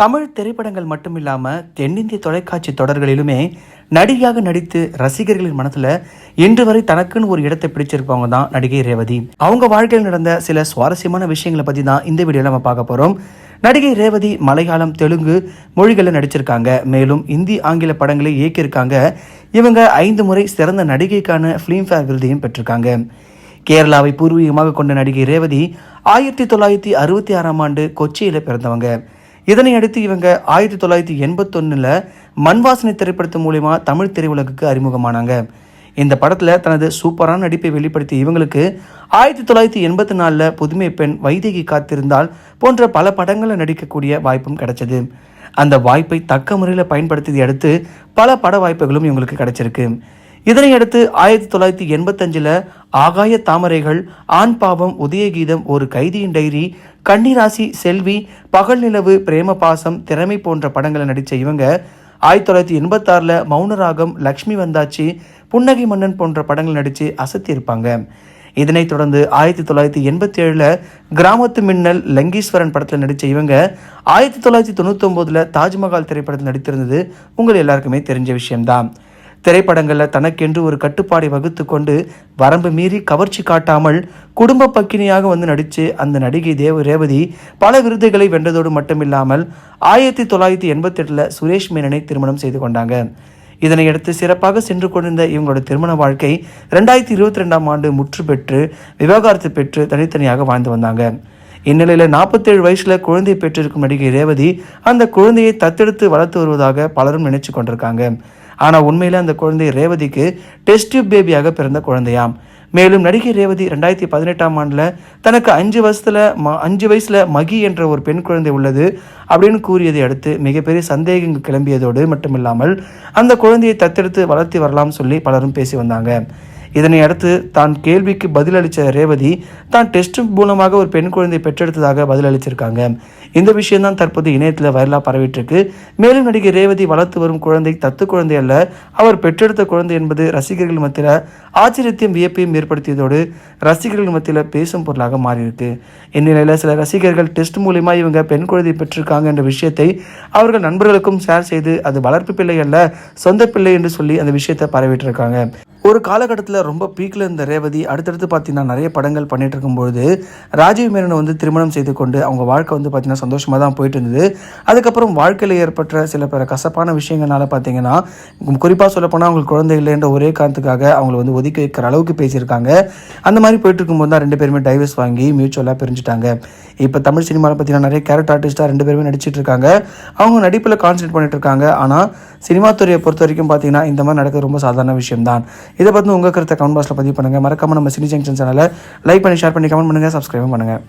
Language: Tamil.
தமிழ் திரைப்படங்கள் மட்டும் இல்லாமல் தென்னிந்திய தொலைக்காட்சி தொடர்களிலுமே நடிகையாக நடித்து ரசிகர்களின் மனதில் இன்று வரை தனக்குன்னு ஒரு இடத்தை பிடிச்சிருப்பவங்க தான் நடிகை ரேவதி. அவங்க வாழ்க்கையில் நடந்த சில சுவாரஸ்யமான விஷயங்களை பற்றி தான் இந்த வீடியோவில் நம்ம பார்க்க போகிறோம் நடிகை ரேவதி மலையாளம் தெலுங்கு மொழிகளில் நடிச்சிருக்காங்க. மேலும் இந்தி ஆங்கில படங்களை இயக்கியிருக்காங்க. இவங்க ஐந்து முறை சிறந்த நடிகைக்கான ஃபிலிம்ஃபேர் விருதையும் பெற்றிருக்காங்க. கேரளாவை பூர்வீகமாக கொண்ட நடிகை ரேவதி ஆயிரத்தி தொள்ளாயிரத்தி அறுபத்தி ஆறாம் ஆண்டு கொச்சியில் பிறந்தவங்க. இதனை அடுத்து இவங்க ஆயிரத்தி தொள்ளாயிரத்தி எண்பத்தொன்னில் மண்வாசனை திரைப்படத்து மூலிமா தமிழ் திரையுலகுக்கு அறிமுகமானாங்க. இந்த படத்தில் தனது சூப்பரான நடிப்பை வெளிப்படுத்திய இவங்களுக்கு ஆயிரத்தி தொள்ளாயிரத்தி எண்பத்தி நாலில் புதுமை பெண் வைதேகி காத்திருந்தால் போன்ற பல படங்களில் நடிக்கக்கூடிய வாய்ப்பும் கிடைச்சது. அந்த வாய்ப்பை தக்க முறையில் பயன்படுத்தியதை அடுத்து பல பட வாய்ப்புகளும் இவங்களுக்கு கிடைச்சிருக்கு. இதனை அடுத்து ஆயிரத்தி தொள்ளாயிரத்தி எண்பத்தஞ்சில் ஆகாய தாமரைகள் ஆண் பாவம் உதயகீதம் ஒரு கைதியின் டைரி கன்னிராசி செல்வி பகல் நிலவு பிரேம பாசம் திறமை போன்ற படங்களை நடித்த இவங்க ஆயிரத்தி தொள்ளாயிரத்தி எண்பத்தாறில் மௌனராகம் லக்ஷ்மி வந்தாச்சி புன்னகை மன்னன் போன்ற படங்கள் நடித்து அசத்தியிருப்பாங்க இதனைத் தொடர்ந்து ஆயிரத்தி தொள்ளாயிரத்தி எண்பத்தி ஏழில் கிராமத்து மின்னல் லங்கீஸ்வரன் படத்தில் நடித்த இவங்க ஆயிரத்தி தொள்ளாயிரத்தி தொண்ணூத்தொம்போதில் தாஜ்மஹால் திரைப்படத்தில் நடித்திருந்தது உங்கள் எல்லாருக்குமே தெரிஞ்ச விஷயம்தான். திரைப்படங்களில் தனக்கென்று ஒரு கட்டுப்பாடை வகுத்து கொண்டு வரம்பு மீறி கவர்ச்சி காட்டாமல் குடும்ப பக்கினியாக வந்து நடித்து அந்த நடிகை தேவ ரேவதி பல விருதுகளை வென்றதோடு மட்டுமில்லாமல் ஆயிரத்தி தொள்ளாயிரத்தி எண்பத்தெட்டில் சுரேஷ் மேனனை திருமணம் செய்து கொண்டாங்க. இதனையடுத்து சிறப்பாக சென்று கொண்டிருந்த இவங்களோட திருமண வாழ்க்கை ரெண்டாயிரத்தி இருபத்தி ரெண்டாம் ஆண்டு முற்று பெற்று விவாகரத்து பெற்று தனித்தனியாக வாழ்ந்து வந்தாங்க. இந்நிலையில் நாற்பத்தேழு வயசில் குழந்தை பெற்றிருக்கும் நடிகை ரேவதி அந்த குழந்தையை தத்தெடுத்து வளர்த்து வருவதாக பலரும் நினைச்சு கொண்டிருக்காங்க. ஆனால் உண்மையில் அந்த குழந்தை ரேவதிக்கு டெஸ்ட் டியூப் பேபியாக பிறந்த குழந்தையாம். மேலும் நடிகை ரேவதி ரெண்டாயிரத்தி பதினெட்டாம் ஆண்டில் தனக்கு அஞ்சு வருஷத்தில் ம அஞ்சு வயசில் மகி என்ற ஒரு பெண் குழந்தை உள்ளது அப்படின்னு கூறியதை அடுத்து மிகப்பெரிய சந்தேகங்கள் கிளம்பியதோடு மட்டுமில்லாமல் அந்த குழந்தையை தத்தெடுத்து வளர்த்தி வரலாம் சொல்லி பலரும் பேசி வந்தாங்க. இதனை அடுத்து தான் கேள்விக்கு பதிலளித்த ரேவதி தான் டெஸ்ட் மூலமாக ஒரு பெண் குழந்தை பெற்றெடுத்ததாக பதிலளிச்சிருக்காங்க. இந்த விஷயம்தான் தற்போது இணையத்தில் வைரலாக பரவிட்டிருக்கு. மேலும் நடிகை ரேவதி வளர்த்து வரும் குழந்தை தத்து குழந்தை அல்ல அவர் பெற்றெடுத்த குழந்தை என்பது ரசிகர்கள் மத்தியில் ஆச்சரியத்தையும் வியப்பையும் ஏற்படுத்தியதோடு ரசிகர்கள் மத்தியில் பேசும் பொருளாக மாறியிருக்கு. இந்நிலையில் சில ரசிகர்கள் டெஸ்ட் மூலிமா இவங்க பெண் குழந்தை பெற்றிருக்காங்க என்ற விஷயத்தை அவர்கள் நண்பர்களுக்கும் ஷேர் செய்து அது வளர்ப்பு பிள்ளை அல்ல சொந்த பிள்ளை என்று சொல்லி அந்த விஷயத்தை பரவிட்டு இருக்காங்க ஒரு காலகட்டத்தில் ரொம்ப பீக்கில் இருந்த ரேவதி அடுத்தடுத்து பார்த்தீங்கன்னா நிறைய படங்கள் பண்ணிட்டு இருக்கும்பொழுது ராஜீவ் மேனனை வந்து திருமணம் செய்து கொண்டு அவங்க வாழ்க்கை வந்து பார்த்தீங்கன்னா சந்தோஷமாக தான் போயிட்டு இருந்தது. அதுக்கப்புறம் வாழ்க்கையில் ஏற்பட்ட சில பிற கசப்பான விஷயங்கள்னால பார்த்தீங்கன்னா குறிப்பாக சொல்லப்போனால் அவங்களுக்கு குழந்தை இல்லைன்ற ஒரே காரணத்துக்காக அவங்களை வந்து ஒதுக்கி வைக்கிற அளவுக்கு பேசியிருக்காங்க. அந்த மாதிரி போயிட்டு இருக்கும்போது தான் ரெண்டு பேருமே டைவர்ஸ் வாங்கி மியூச்சுவலாக பிரிஞ்சுட்டாங்க. இப்போ தமிழ் சினிமாவில் பார்த்தீங்கன்னா நிறைய கேரக்டர் ஆர்டிஸ்ட்டாக ரெண்டு பேருமே நடிச்சிட்டு இருக்காங்க. அவங்க நடிப்பில் கான்சன்ட்ரேட் பண்ணிட்டு இருக்காங்க. ஆனால் சினிமா துறையை பொறுத்த வரைக்கும் பார்த்தீங்கன்னா இந்த மாதிரி நடக்கிறது ரொம்ப சாதாரண விஷயம் தான் இதை பற்றி உங்கள் கருத்தை கமெண்ட் பாக்ஸில் பதிவு பண்ணுங்கள் மறக்காம நம்ம சினி ஜங்ஷன் சேனலை லைக் பண்ணி ஷேர் பண்ணி கமெண்ட் பண்ணுங்கள் சப்ஸ்கிரைபும் பண்ணுங்கள்